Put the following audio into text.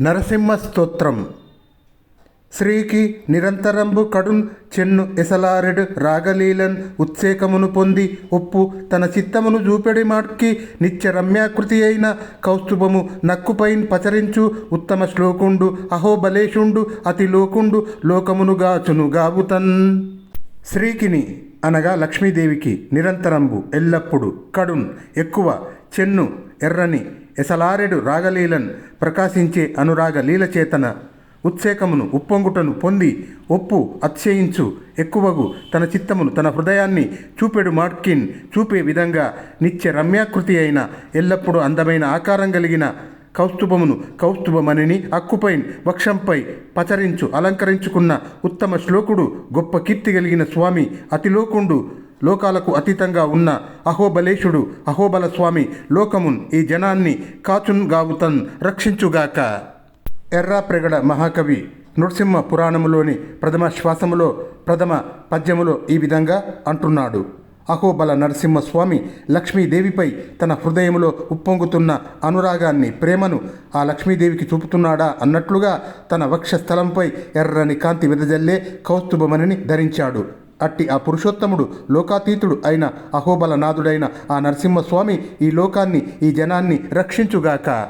నరసింహ స్తోత్రం. శ్రీకి నిరంతరంబు కడున్ చెన్ను ఎసలారెడు రాగలీలన్ ఉత్సేకమును పొంది ఒప్పు తన చిత్తమును చూపెడి మాట్కి నిత్య రమ్యాకృతి అయిన కౌస్తుభము నక్కుపైన్ పచరించు ఉత్తమ శ్లోకుండు అహోబలేషుండు అతి లోకుండు లోకమును గాచును గావుతన్. శ్రీకిని అనగా లక్ష్మీదేవికి నిరంతరంబు ఎల్లప్పుడు కడున్ ఎక్కువ చెన్ను ఎర్రని ఎసలారెడు రాగలీలన్ ప్రకాశించే అనురాగ లీలచేతన ఉత్సేకమును ఉప్పొంగుటను పొంది ఒప్పు అత్యయించు ఎక్కువగు తన చిత్తమును తన హృదయాన్ని చూపెడు మార్కిన్ చూపే విధంగా నిత్య రమ్యాకృతి అయిన ఎల్లప్పుడూ అందమైన ఆకారం కలిగిన కౌస్తుభమును కౌస్తుభమణిని అక్కుపై వక్షంపై పచరించు అలంకరించుకున్న ఉత్తమ శ్లోకుడు గొప్ప కీర్తి కలిగిన స్వామి అతిలోకుండు లోకాలకు అతీతంగా ఉన్న అహోబలేశుడు అహోబల స్వామి లోకమున్ ఈ జనాన్ని కాచున్ గావుతన్ రక్షించుగాక. ఎర్రాప్రెగడ మహాకవి నృసింహ పురాణములోని ప్రథమ శ్వాసములో ప్రథమ పద్యములో ఈ విధంగా అంటున్నాడు. అహోబల నరసింహస్వామి లక్ష్మీదేవిపై తన హృదయములో ఉప్పొంగుతున్న అనురాగాన్ని ప్రేమను ఆ లక్ష్మీదేవికి చూపుతున్నాడా అన్నట్లుగా తన వక్షస్థలంపై ఎర్రని కాంతి వెదజల్లే కౌస్తుభమణిని ధరించాడు. అట్టి ఆ పురుషోత్తముడు లోకాతీతుడు అయిన అహోబల నాథుడైన ఆ నరసింహస్వామి ఈ లోకాన్ని ఈ జనాన్ని రక్షించుగాక.